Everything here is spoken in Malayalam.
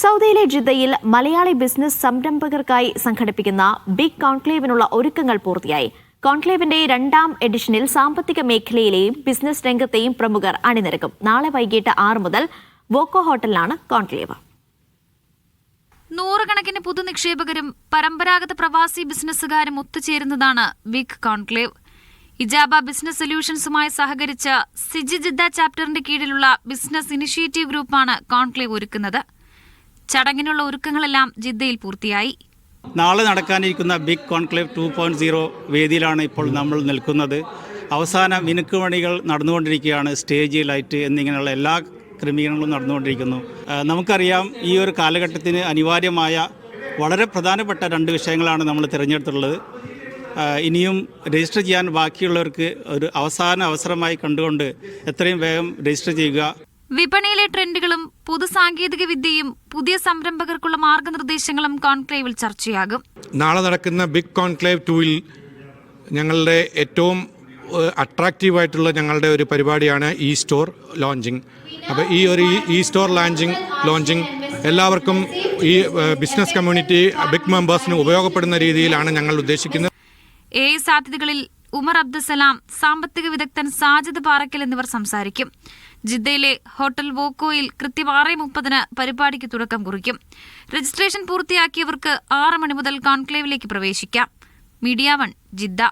സൗദിയിലെ ജിദ്ദയിൽ മലയാളി ബിസിനസ് സംരംഭകർക്കായി സംഘടിപ്പിക്കുന്ന ബിഗ് കോൺക്ലേവിനുള്ള ഒരുക്കങ്ങൾ പൂർത്തിയായി. കോൺക്ലേവിന്റെ രണ്ടാം എഡിഷനിൽ സാമ്പത്തിക മേഖലയിലെയും ബിസിനസ് രംഗത്തെയും പ്രമുഖർ അണിനിരക്കും. നാളെ വൈകിട്ട് ആറ് മുതൽ വോക്കോ ഹോട്ടലിലാണ് കോൺക്ലേവ്. നൂറുകണക്കിന് പുതു നിക്ഷേപകരും പരമ്പരാഗത പ്രവാസി ബിസിനസ്സുകാരും ഒത്തുചേരുന്നതാണ് ബിഗ് കോൺക്ലേവ്. ഇജാബ ബിസിനസ് സൊല്യൂഷൻസുമായി സഹകരിച്ച സിജി ജിദ്ദ ചാപ്റ്ററിന്റെ കീഴിലുള്ള ബിസിനസ് ഇനിഷ്യേറ്റീവ് ഗ്രൂപ്പാണ് കോൺക്ലേവ് ഒരുക്കുന്നത്. ചടങ്ങിനുള്ള ഒരുക്കങ്ങളെല്ലാം ജിദ്ദയിൽ പൂർത്തിയായി. നാളെ നടക്കാനിരിക്കുന്ന big conclave two point zero വേദിയിലാണ് ഇപ്പോൾ നമ്മൾ നിൽക്കുന്നത്. അവസാന മിനുക്കുമണികൾ നടന്നുകൊണ്ടിരിക്കുകയാണ്. സ്റ്റേജ് ലൈറ്റ് എന്നിങ്ങനെയുള്ള എല്ലാ ക്രമീകരണങ്ങളും നടന്നുകൊണ്ടിരിക്കുന്നു. നമുക്കറിയാം ഈ ഒരു കാലഘട്ടത്തിന് അനിവാര്യമായ വളരെ പ്രധാനപ്പെട്ട രണ്ട് വിഷയങ്ങളാണ് നമ്മൾ തിരഞ്ഞെടുത്തുള്ളത് ഇനിയും രജിസ്റ്റർ ചെയ്യാൻ ബാക്കിയുള്ളവർക്ക് ഒരു അവസാന അവസരമായി കണ്ടുകൊണ്ട് എത്രയും വേഗം രജിസ്റ്റർ ചെയ്യുക. വിപണിയിലെ ട്രെൻഡുകളും പുതു സാങ്കേതിക വിദ്യയും പുതിയ സംരംഭകർക്കുള്ള മാർഗനിർദ്ദേശങ്ങളും കോൺക്ലേവിൽ ചർച്ചയാകും. നാളെ നടക്കുന്ന ബിഗ് കോൺക്ലേവ് ടൂവിൽ ഞങ്ങളുടെ ഏറ്റവും അട്രാക്റ്റീവ് ആയിട്ടുള്ള ഞങ്ങളുടെ ഒരു പരിപാടിയാണ് ഇ സ്റ്റോർ ലോഞ്ചിങ്. അപ്പോൾ ഈ ഒരു ഇ സ്റ്റോർ ലോഞ്ചിങ് ലോഞ്ചിങ് എല്ലാവർക്കും ഈ ബിസിനസ് കമ്മ്യൂണിറ്റി ബിഗ് മെമ്പേഴ്സിന് ഉപയോഗപ്പെടുന്ന രീതിയിലാണ് ഞങ്ങൾ ഉദ്ദേശിക്കുന്നത്. എ സാധ്യതകളിൽ ഉമർ അബ്ദുസലാം സാമ്പത്തിക വിദഗ്ധൻ സാജിദ് പാറക്കൽ എന്നിവർ സംസാരിക്കും. ജിദ്ദയിലെ ഹോട്ടൽ വോക്കോയിൽ കൃത്യം ആറ് മുപ്പതിന് പരിപാടിക്ക് തുടക്കം കുറിക്കും. രജിസ്ട്രേഷൻ പൂർത്തിയാക്കിയവർക്ക് ആറ് മണി മുതൽ കോൺക്ലേവിലേക്ക് പ്രവേശിക്കാം. Media One Jeddah.